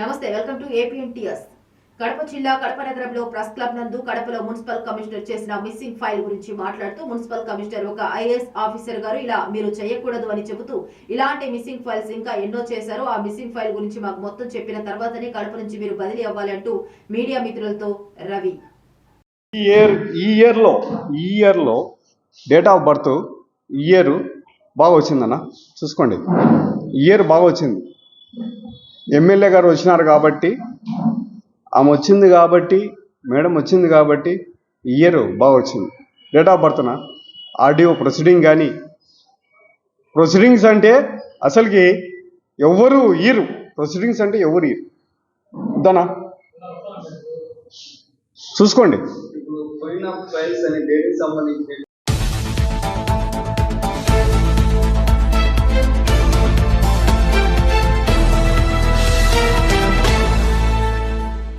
నమస్తే welcome to APNTS Kadapa జిల్లా కడప నగరంలో ప్రెస్ క్లబ్ నందు కడపలో మున్సిపల్ కమిషనర్ చేసిన మిస్సింగ్ ఫైల్ గురించి మాట్లాడుతూ మున్సిపల్ కమిషనర్ ఒక ఐఏఎస్ ఆఫీసర్ గారు ఇలా మీరు చేయకూడదు అని చెబుతూ ఇలాంటి మిస్సింగ్ ఫైల్స్ ఇంకా ఎన్నో చేశారు. ఆ మిస్సింగ్ ఫైల్ గురించి మాకు మొత్తం చెప్పిన తర్వాతనే కడప నుంచి మీరు బదిలీ అవ్వాలి అంటూ మీడియా మిత్రులతో రవి. ఈ ఇయర్ ఈ ఇయర్లో ఈ ఇయర్లో డేట్ ఆఫ్ బర్త్ ఇయర్ బాగా వచ్చిందన్న. చూసుకోండి. ఇయర్ బాగా వచ్చింది. ఎమ్మెల్యే గారు వచ్చినారు కాబట్టి ఆమె వచ్చింది కాబట్టి మేడం వచ్చింది కాబట్టి ఇయర్ బాగా వచ్చింది. డేట్ ఆఫ్ బర్త్న ఆర్డీఓ ప్రొసీడింగ్ కానీ ప్రొసీడింగ్స్ అంటే అసలుకి ఎవరు ఇయరు ప్రొసీడింగ్స్ అంటే ఎవరు ఇయరు దానా చూసుకోండి.